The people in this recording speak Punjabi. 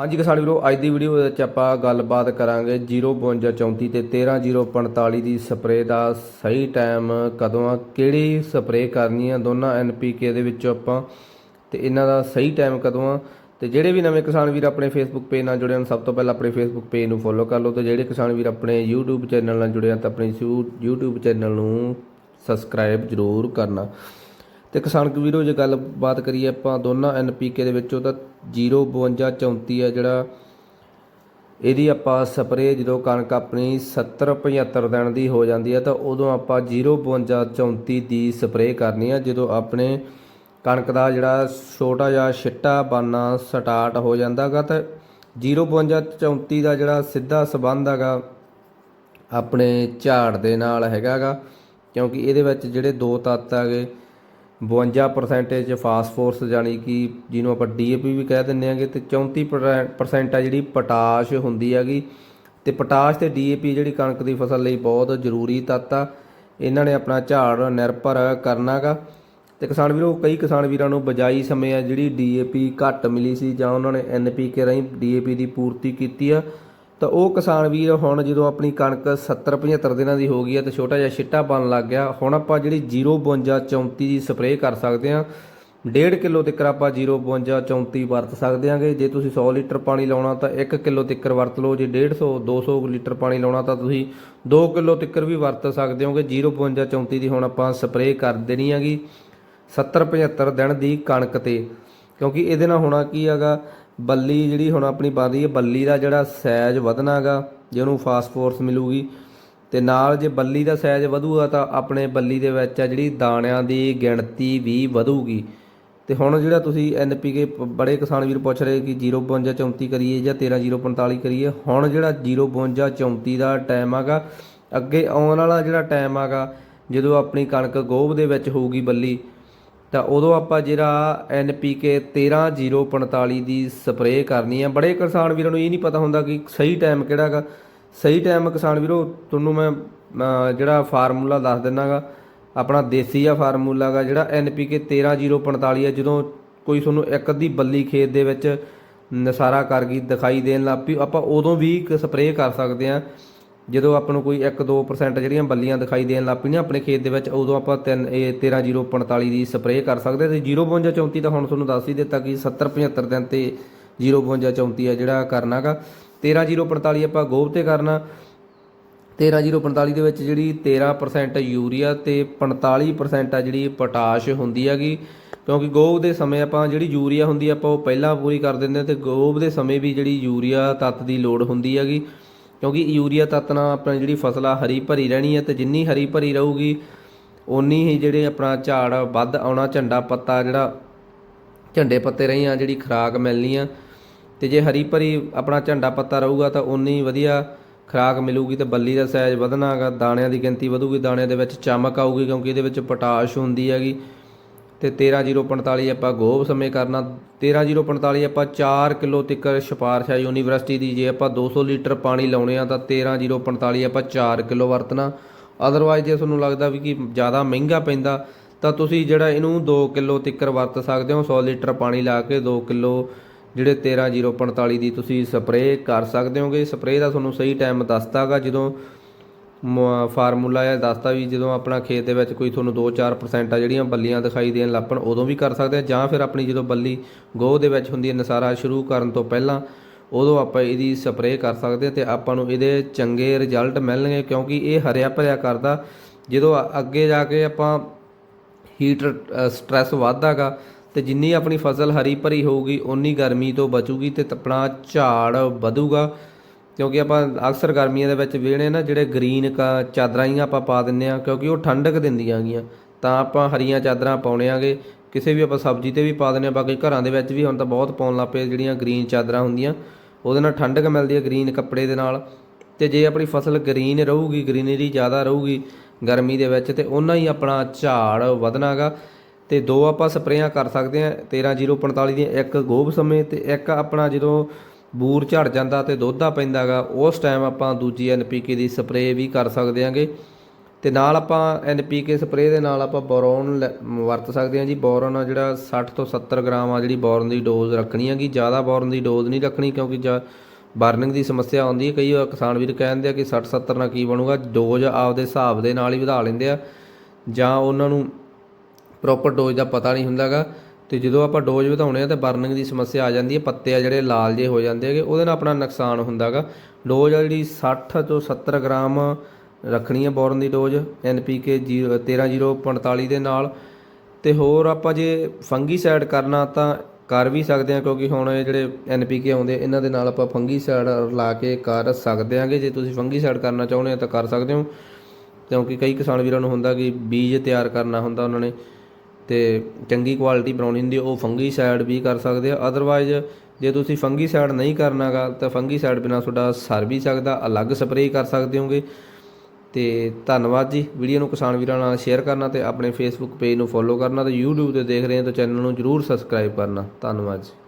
ਹਾਂਜੀ ਕਿਸਾਨ ਵੀਰੋ, ਅੱਜ ਦੀ ਵੀਡੀਓ ਵਿੱਚ ਆਪਾਂ ਗੱਲਬਾਤ ਕਰਾਂਗੇ 05234 ਤੇ 13045 ਦੀ ਸਪਰੇਅ ਦਾ ਸਹੀ ਟਾਈਮ ਕਦੋਂ ਆ, ਕਿਹੜੀ ਸਪਰੇਅ ਕਰਨੀ ਆ, ਦੋਨਾਂ ਐਨਪੀਕੇ ਦੇ ਵਿੱਚੋਂ ਆਪਾਂ, ਤੇ ਇਹਨਾਂ ਦਾ ਸਹੀ ਟਾਈਮ ਕਦੋਂ ਆ। ਤੇ ਜਿਹੜੇ ਵੀ ਨਵੇਂ ਕਿਸਾਨ ਵੀਰ ਆਪਣੇ ਫੇਸਬੁੱਕ ਪੇਜ ਨਾਲ ਜੁੜੇ ਹਨ ਸਭ ਤੋਂ ਪਹਿਲਾਂ ਆਪਣੇ ਫੇਸਬੁੱਕ ਪੇਜ ਨੂੰ ਫੋਲੋ ਕਰ ਲਓ, ਤੇ ਜਿਹੜੇ ਕਿਸਾਨ ਵੀਰ ਆਪਣੇ YouTube ਚੈਨਲ ਨਾਲ ਜੁੜੇ ਹਨ ਤਾਂ ਆਪਣੇ YouTube ਚੈਨਲ ਨੂੰ ਸਬਸਕ੍ਰਾਈਬ ਜ਼ਰੂਰ ਕਰਨਾ। ਤੇ ਕਿਸਾਨ ਵੀਰੋ ਜੇ ਗੱਲ ਬਾਤ ਕਰੀਏ ਆਪਾਂ ਦੋਨਾਂ ਐਨਪੀਕੇ ਦੇ ਵਿੱਚੋਂ ਤਾਂ 05234 ਹੈ ਜਿਹੜਾ ਇਹਦੀ ਆਪਾਂ ਸਪਰੇਅ ਜਦੋਂ ਕਣਕ ਆਪਣੀ 70 75 ਦਿਨ ਦੀ ਹੋ ਜਾਂਦੀ ਹੈ ਤਾਂ ਉਦੋਂ ਆਪਾਂ 05234 ਦੀ ਸਪਰੇਅ ਕਰਨੀ ਹੈ ਜਦੋਂ ਆਪਣੇ ਕਣਕ ਦਾ ਜਿਹੜਾ ਛੋਟਾ ਜਿਹਾ ਛਿੱਟਾ ਬਣਨਾ ਸਟਾਰਟ ਹੋ ਜਾਂਦਾਗਾ ਤਾਂ 05234 ਦਾ ਜਿਹੜਾ ਸਿੱਧਾ ਸਬੰਧ ਹੈਗਾ ਆਪਣੇ ਝਾੜ ਦੇ ਨਾਲ ਹੈਗਾਗਾ ਕਿਉਂਕਿ ਇਹਦੇ ਵਿੱਚ ਜਿਹੜੇ ਦੋ ਤੱਤ ਹੈਗੇ 52% ਫਾਸਫੋਰਸ ਜਾਨੀ ਕਿ ਜਿਹਨੂੰ ਆਪਾਂ ਡੀਏਪੀ ਵੀ ਕਹਿ ਦਿੰਦੇ ਆਂਗੇ ਤੇ 34% ਆ ਜਿਹੜੀ ਪੋਟਾਸ਼ ਹੁੰਦੀ ਹੈਗੀ। ਤੇ ਪੋਟਾਸ਼ ਤੇ ਡੀਏਪੀ ਜਿਹੜੀ ਕਣਕ ਦੀ ਫਸਲ ਲਈ ਬਹੁਤ ਜ਼ਰੂਰੀ ਤੱਤ ਆ। ਇਹਨਾਂ ਨੇ ਆਪਣਾ ਝਾੜ ਨਿਰਭਰ ਕਰਨਾਗਾ ਤੇ ਕਿਸਾਨ ਵੀਰੋ, ਕਈ ਕਿਸਾਨ ਵੀਰਾਂ ਨੂੰ ਬਜਾਈ ਸਮੇਂ ਆ ਜਿਹੜੀ ਡੀਏਪੀ ਘੱਟ ਮਿਲੀ ਸੀ ਜਾਂ ਉਹਨਾਂ ਨੇ ਐਨਪੀਕੇ ਰਾਹੀਂ ਡੀਏਪੀ ਦੀ ਪੂਰਤੀ ਕੀਤੀ ਆ। ਤਾਂ ਉਹ ਕਿਸਾਨ ਵੀਰ ਹੁਣ ਜਦੋਂ ਆਪਣੀ ਕਣਕ 70 75 ਦਿਨਾਂ ਦੀ ਹੋ ਗਈ ਹੈ ਤੇ ਛੋਟਾ ਜਿਹਾ ਛਿੱਟਾ ਬਣ ਲੱਗ ਗਿਆ, ਹੁਣ ਆਪਾਂ ਜਿਹੜੀ 052 34 ਦੀ ਸਪਰੇਅ ਕਰ ਸਕਦੇ ਹਾਂ 1.5 ਕਿਲੋ ਤੱਕ ਆਪਾਂ 052 34 ਵਰਤ ਸਕਦੇ ਹਾਂਗੇ, ਜੇ ਤੁਸੀਂ 100 ਲੀਟਰ ਪਾਣੀ ਲਾਉਣਾ ਤਾਂ 1 ਕਿਲੋ ਤੱਕ ਵਰਤ ਲਓ, ਜੇ 150 200 ਲੀਟਰ ਪਾਣੀ ਲਾਉਣਾ ਤਾਂ ਤੁਸੀਂ 2 ਕਿਲੋ ਤੱਕ ਵੀ ਵਰਤ ਸਕਦੇ ਹੋਗੇ 052 34 ਦੀ ਹੁਣ ਆਪਾਂ ਸਪਰੇਅ ਕਰ ਦੇਣੀ ਹੈਗੀ 70 75 ਦਿਨ ਦੀ ਕਣਕ ਤੇ, ਕਿਉਂਕਿ ਇਹਦੇ ਨਾਲ ਹੋਣਾ ਕੀ ਹੈਗਾ ਬੱਲੀ ਜਿਹੜੀ ਹੁਣ ਆਪਣੀ ਬਣ ਰਹੀ ਹੈ, ਬੱਲੀ ਦਾ ਜਿਹੜਾ ਸਾਈਜ਼ ਵਧਣਾਗਾ ਜੇ ਉਹਨੂੰ ਫਾਸਟ ਫੋਰਸ ਮਿਲੂਗੀ, ਤੇ ਨਾਲ ਜੇ ਬੱਲੀ ਦਾ ਸਾਈਜ਼ ਵਧੂਗਾ ਤਾਂ ਆਪਣੇ ਬੱਲੀ ਦੇ ਵਿੱਚ ਆ ਜਿਹੜੀ ਦਾਣਿਆਂ ਦੀ ਗਿਣਤੀ ਵੀ ਵਧੂਗੀ। ਤੇ ਹੁਣ ਜਿਹੜਾ ਤੁਸੀਂ ਐਨਪੀਕੇ ਬੜੇ ਕਿਸਾਨ ਵੀਰ ਪੁੱਛ ਰਹੇ ਕਿ 052 34 ਕਰੀਏ ਜਾਂ 13045 ਕਰੀਏ, ਹੁਣ ਜਿਹੜਾ 052 34 ਦਾ ਟਾਈਮ ਆਗਾ ਅੱਗੇ ਆਉਣ ਵਾਲਾ ਜਿਹੜਾ ਟਾਈਮ ਆਗਾ ਜਦੋਂ ਆਪਣੀ ਕਣਕ ਗੋਭ ਦੇ ਵਿੱਚ ਹੋਊਗੀ ਬੱਲੀ ਤਾਂ ਉਦੋਂ ਆਪਾਂ ਜਿਹੜਾ NPK 13045 ਦੀ ਸਪਰੇਅ ਕਰਨੀ ਆ। ਬੜੇ ਕਿਸਾਨ ਵੀਰਾਂ ਨੂੰ ਇਹ ਨਹੀਂ ਪਤਾ ਹੁੰਦਾ ਕਿ ਸਹੀ ਟਾਈਮ ਕਿਹੜਾ ਕਿਹੜਾਗਾ ਸਹੀ ਟਾਈਮ ਕਿਸਾਨ ਵੀਰੋ, ਤੁਹਾਨੂੰ ਮੈਂ ਜਿਹੜਾ ਫਾਰਮੂਲਾ ਦੱਸ ਦਿੰਨਾਗਾ, ਆਪਣਾ ਦੇਸੀ ਆ ਫਾਰਮੂਲਾ ਗਾ, ਜਿਹੜਾ NPK 13045 ਆ। ਜਦੋਂ ਕੋਈ ਤੁਹਾਨੂੰ ਇੱਕ ਅੱਧੀ ਬੱਲੀ ਖੇਤ ਦੇ ਵਿੱਚ ਨਸਾਰਾ ਕਰ ਗਈ ਦਿਖਾਈ ਦੇਣ ਲੱਗ ਪਈ, ਆਪਾਂ ਉਦੋਂ ਵੀ ਸਪਰੇਅ ਕਰ ਸਕਦੇ ਆ। ਜਦੋਂ ਆਪਾਂ ਨੂੰ ਕੋਈ 1-2% ਜਿਹੜੀਆਂ ਬੱਲੀਆਂ ਦਿਖਾਈ ਦੇਣ ਲੱਗ ਪਈਆਂ ਆਪਣੇ ਖੇਤ ਦੇ ਵਿੱਚ, ਉਦੋਂ ਆਪਾਂ 3 ਇਹ 13045 ਦੀ ਸਪਰੇਅ ਕਰ ਸਕਦੇ ਤੇ 05234 ਤਾਂ ਹੁਣ ਤੁਹਾਨੂੰ ਦੱਸ ਹੀ ਦਿੱਤਾ ਕਿ 70-75 ਦਿਨ ਤੇ 05234 ਆ ਜਿਹੜਾ ਕਰਨਾਗਾ 13045 ਆਪਾਂ ਗੋਬ ਤੇ ਕਰਨਾ। 13045 ਦੇ ਵਿੱਚ ਜਿਹੜੀ 13% ਯੂਰੀਆ ਤੇ 45% ਆ ਜਿਹੜੀ ਪੋਟਾਸ਼ ਹੁੰਦੀ ਹੈਗੀ। ਕਿਉਂਕਿ ਗੋਬ ਦੇ ਸਮੇਂ ਆਪਾਂ ਜਿਹੜੀ ਯੂਰੀਆ ਹੁੰਦੀ ਆਪਾਂ ਉਹ ਪਹਿਲਾਂ ਪੂਰੀ ਕਰ ਦਿੰਦੇ ਹਾਂ ਤੇ ਗੋਬ ਦੇ ਸਮੇਂ ਵੀ ਜਿਹੜੀ ਯੂਰੀਆ ਤੱਤ ਦੀ ਲੋੜ ਹੁੰਦੀ ਹੈਗੀ। ਕਿਉਂਕਿ ਯੂਰੀਆ ਤੱਤ ਨਾਲ ਆਪਣੀ ਜਿਹੜੀ ਫਸਲ ਆ ਹਰੀ ਭਰੀ ਰਹਿਣੀ ਹੈ ਤੇ ਜਿੰਨੀ ਹਰੀ ਭਰੀ ਰਹੂਗੀ ਉਨੀ ਹੀ ਜਿਹੜੇ ਆਪਣਾ ਝਾੜ ਵੱਧ ਆਉਣਾ, ਝੰਡਾ ਪੱਤਾ ਜਿਹੜਾ ਝੰਡੇ ਪੱਤੇ ਰਹੀ ਰਹੀਆਂ ਜਿਹੜੀ ਖੁਰਾਕ ਮਿਲਣੀ ਆ। ਤੇ ਜੇ ਹਰੀ ਭਰੀ ਆਪਣਾ ਝੰਡਾ ਪੱਤਾ ਰਹੂਗਾ ਤਾਂ ਉਨੀ ਵਧੀਆ ਖੁਰਾਕ ਮਿਲੂਗੀ ਤੇ ਬੱਲੀ ਦਾ ਸਾਈਜ਼ ਵਧਣਾਗਾ, ਦਾਣਿਆਂ ਦੀ ਗਿਣਤੀ ਵਧੂਗੀ ਦਾਣਿਆਂ ਦੇ ਵਿੱਚ ਚਮਕ ਆਊਗੀ ਕਿਉਂਕਿ ਇਹਦੇ ਵਿੱਚ ਪੋਟਾਸ਼ ਹੁੰਦੀ ਹੈਗੀ। ਤੇ 13045 ਆਪਾਂ ਗੋਬ ਸਮੇਂ ਕਰਨਾ। 13045 ਆਪਾਂ 4 ਕਿਲੋ ਤਿੱਕਰ ਸਿਫਾਰਿਸ਼ ਹੈ ਯੂਨੀਵਰਸਿਟੀ ਦੀ। ਜੇ ਆਪਾਂ 200 ਲੀਟਰ ਪਾਣੀ ਲਾਉਣੇ ਆ ਤਾਂ 13045 ਆਪਾਂ 4 ਕਿਲੋ ਵਰਤਣਾ। ਅਦਰਵਾਈਜ਼ ਜੇ ਤੁਹਾਨੂੰ ਲੱਗਦਾ ਵੀ ਕਿ ਜ਼ਿਆਦਾ ਮਹਿੰਗਾ ਪੈਂਦਾ, ਤਾਂ ਤੁਸੀਂ ਜਿਹੜਾ ਇਹਨੂੰ 2 ਕਿਲੋ ਤਿੱਕਰ ਵਰਤ ਸਕਦੇ ਹੋ 100 ਲੀਟਰ ਪਾਣੀ ਲਾ ਕੇ 2 ਕਿਲੋ ਜਿਹੜੇ 13045 ਦੀ ਤੁਸੀਂ ਸਪਰੇਅ ਕਰ ਸਕਦੇ ਹੋਗੇ। ਸਪਰੇਅ ਦਾ ਤੁਹਾਨੂੰ ਸਹੀ ਟਾਈਮ ਦੱਸਦਾਗਾ ਜਦੋਂ ਫਾਰਮੂਲਾ ਇਹ ਦੱਸਦਾ ਵੀ ਜਦੋਂ ਆਪਣਾ ਖੇਤ ਦੇ ਵਿੱਚ ਕੋਈ ਤੁਹਾਨੂੰ 2-4% ਆ ਜਿਹੜੀਆਂ ਬੱਲੀਆਂ ਦਿਖਾਈ ਦੇਣ ਲੱਪਣ ਉਦੋਂ ਵੀ ਕਰ ਸਕਦੇ ਆ। ਜਾਂ ਫਿਰ ਆਪਣੀ ਜਦੋਂ ਬੱਲੀ ਗੋਹ ਦੇ ਵਿੱਚ ਹੁੰਦੀ ਹੈ, ਨਸਾਰਾ ਸ਼ੁਰੂ ਕਰਨ ਤੋਂ ਪਹਿਲਾਂ ਉਦੋਂ ਆਪਾਂ ਇਹਦੀ ਸਪਰੇਅ ਕਰ ਸਕਦੇ ਆ ਤੇ ਆਪਾਂ ਨੂੰ ਇਹਦੇ ਚੰਗੇ ਰਿਜ਼ਲਟ ਮਿਲਣਗੇ ਕਿਉਂਕਿ ਇਹ ਹਰਿਆ ਭਰਿਆ ਕਰਦਾ। ਜਦੋਂ ਅ- ਅੱਗੇ ਜਾ ਕੇ ਆਪਾਂ ਹੀਟ ਸਟ੍ਰੈਸ ਵਧਦਾਗਾ ਤੇ ਜਿੰਨੀ ਆਪਣੀ ਫਸਲ ਹਰੀ ਭਰੀ ਹੋਊਗੀ, ਓਨੀ ਗਰਮੀ ਤੋਂ ਬਚੂਗੀ ਤੇ ਆਪਣਾ ਝਾੜ ਵਧੂਗਾ। ਕਿਉਂਕਿ ਆਪਾਂ ਅਕਸਰ ਗਰਮੀਆਂ ਦੇ ਵਿੱਚ ਵੇਖਣੇ ਨਾ ਜਿਹੜੇ ਗ੍ਰੀਨ ਚਾਦਰਾਂ ਹੀ ਆਪਾਂ ਪਾ ਦਿੰਨੇ ਆ ਕਿਉਂਕਿ ਉਹ ਠੰਡਕ ਦਿੰਦੀਆਂ ਗੀਆਂ ਤਾਂ ਆਪਾਂ ਹਰੀਆਂ ਚਾਦਰਾਂ ਪਾਉਣੇ ਆਗੇ ਕਿਸੇ ਵੀ ਆਪਾਂ ਸਬਜ਼ੀ ਤੇ ਵੀ ਪਾ ਦਿੰਨੇ ਆ ਬਾਕੀ ਘਰਾਂ ਦੇ ਵਿੱਚ ਵੀ ਹੁਣ ਤਾਂ ਬਹੁਤ ਪਾਉਣ ਲੱਗ ਪਏ ਜਿਹੜੀਆਂ ਗ੍ਰੀਨ ਚਾਦਰਾਂ ਹੁੰਦੀਆਂ। ਉਹਦੇ ਨਾਲ ਠੰਡਕ ਮਿਲਦੀ ਹੈ ਗ੍ਰੀਨ ਕੱਪੜੇ ਦੇ ਨਾਲ। ਤੇ ਜੇ ਆਪਣੀ ਫਸਲ ਗ੍ਰੀਨ ਰਹੂਗੀ ਗ੍ਰੀਨਰੀ ਜ਼ਿਆਦਾ ਰਹੂਗੀ ਗਰਮੀ ਦੇ ਵਿੱਚ, ਤੇ ਉਹਨਾਂ ਹੀ ਆਪਣਾ ਝਾੜ ਵਧਣਾਗਾ ਤੇ ਦੋ ਆਪਾਂ ਸਪਰੇਆਂ ਕਰ ਸਕਦੇ ਆ 13045 ਦੀਆਂ ਇੱਕ ਗੋਭ ਸਮੇਂ ਤੇ ਇੱਕ ਆਪਣਾ ਜਦੋਂ ਬੂਰ ਝੜ ਜਾਂਦਾ ਤੇ ਦੋਧਾ ਪੈਂਦਾਗਾ, ਉਸ ਟਾਈਮ ਆਪਾਂ ਦੂਜੀ ਐਨਪੀਕੇ ਦੀ ਸਪਰੇਅ ਵੀ ਕਰ ਸਕਦੇ ਆਂਗੇ। ਤੇ ਨਾਲ ਆਪਾਂ ਐਨਪੀਕੇ ਸਪਰੇਅ ਦੇ ਨਾਲ ਆਪਾਂ ਬੋਰੋਨ ਲੈ- ਵਰਤ ਸਕਦੇ ਹਾਂ ਜੀ। ਬੋਰਨ ਆ ਜਿਹੜਾ 60 ਤੋਂ 70 ਗ੍ਰਾਮ ਆ ਜਿਹੜੀ ਬੋਰਨ ਦੀ ਡੋਜ਼ ਰੱਖਣੀ ਹੈਗੀ। ਜ਼ਿਆਦਾ ਬੋਰਨ ਦੀ ਡੋਜ਼ ਨਹੀਂ ਰੱਖਣੀ ਕਿਉਂਕਿ ਜਾ ਬਰਨਿੰਗ ਦੀ ਸਮੱਸਿਆ ਆਉਂਦੀ ਹੈ। ਕਈ ਵਾਰ ਕਿਸਾਨ ਵੀਰ ਕਹਿੰਦੇ ਆ ਕਿ 60 70 ਨਾਲ ਕੀ ਬਣੂਗਾ? ਡੋਜ਼ ਆਪਦੇ ਹਿਸਾਬ ਦੇ ਨਾਲ ਹੀ ਵਧਾ ਲੈਂਦੇ ਆ। ਜਾਂ ਉਹਨਾਂ ਨੂੰ ਪ੍ਰੋਪਰ ਡੋਜ਼ ਦਾ ਪਤਾ ਨਹੀਂ ਹੁੰਦਾਗਾ। ਤੇ ਜਦੋਂ ਆਪਾਂ ਡੋਜ਼ ਵਧਾਉਣੇ ਆ ਤਾਂ ਬਰਨਿੰਗ ਦੀ ਸਮੱਸਿਆ ਆ ਜਾਂਦੀ ਹੈ, ਪੱਤੇ ਆ ਜਿਹੜੇ ਲਾਲ ਜੇ ਹੋ ਜਾਂਦੇ ਹੈਗੇ, ਉਹਦੇ ਨਾਲ ਆਪਣਾ ਨੁਕਸਾਨ ਹੁੰਦਾਗਾ ਡੋਜ਼ ਆ ਜਿਹੜੀ 60 ਤੋਂ 70 ਗ੍ਰਾਮ ਰੱਖਣੀ ਹੈ ਬੋਰਨ ਦੀ ਡੋਜ਼ ਐਨਪੀਕੇ 13045 ਦੇ ਨਾਲ। ਤੇ ਹੋਰ ਆਪਾਂ ਜੇ ਫੰਗੀਸਾਈਡ ਕਰਨਾ ਤਾਂ ਕਰ ਵੀ ਸਕਦੇ ਹਾਂ, ਕਿਉਂਕਿ ਹੁਣ ਇਹ ਜਿਹੜੇ ਐਨਪੀਕੇ ਆਉਂਦੇ, ਇਹਨਾਂ ਦੇ ਨਾਲ ਆਪਾਂ ਫੰਗੀਸਾਈਡ ਲਾ ਕੇ ਕਰ ਸਕਦੇ ਹਾਂਗੇ। ਜੇ ਤੁਸੀਂ ਫੰਗੀਸਾਈਡ ਕਰਨਾ ਚਾਹੁੰਦੇ ਹੋ ਤਾਂ ਕਰ ਸਕਦੇ ਹੋ, ਕਿਉਂਕਿ ਕਈ ਕਿਸਾਨ ਵੀਰਾਂ ਨੂੰ ਹੁੰਦਾ ਕਿ ਬੀਜ ਤਿਆਰ ਕਰਨਾ ਹੁੰਦਾ ਉਹਨਾਂ ਨੇ। ਤੇ ਚੰਗੀ ਕੁਆਲਿਟੀ ਬਣਾਉਣੀ ਹੁੰਦੀ, ਉਹ ਫੰਗੀਸਾਈਡ ਵੀ ਕਰ ਸਕਦੇ ਆ। ਅਦਰਵਾਈਜ਼ ਜੇ ਤੁਸੀਂ ਫੰਗੀਸਾਈਡ ਨਹੀਂ ਕਰਨਾਗਾ ਤਾਂ ਫੰਗੀ ਫੰਗੀਸਾਈਡ ਬਿਨਾ ਤੁਹਾਡਾ ਸਰ ਵੀ ਸਕਦਾ, ਅਲੱਗ ਸਪਰੇਅ ਕਰ ਸਕਦੇ ਹੋਗੇ। ਤੇ ਧੰਨਵਾਦ ਜੀ। ਵੀਡੀਓ ਨੂੰ ਕਿਸਾਨ ਵੀਰਾਂ ਨਾਲ ਸ਼ੇਅਰ ਕਰਨਾ ਤੇ ਆਪਣੇ ਫੇਸਬੁੱਕ ਪੇਜ ਨੂੰ ਫੋਲੋ ਕਰਨਾ ਤੇ YouTube ਤੇ ਦੇਖ ਰਹੇ ਹੋ ਤਾਂ ਚੈਨਲ ਨੂੰ ਜਰੂਰ ਸਬਸਕ੍ਰਾਈਬ ਕਰਨਾ। ਧੰਨਵਾਦ ਜੀ।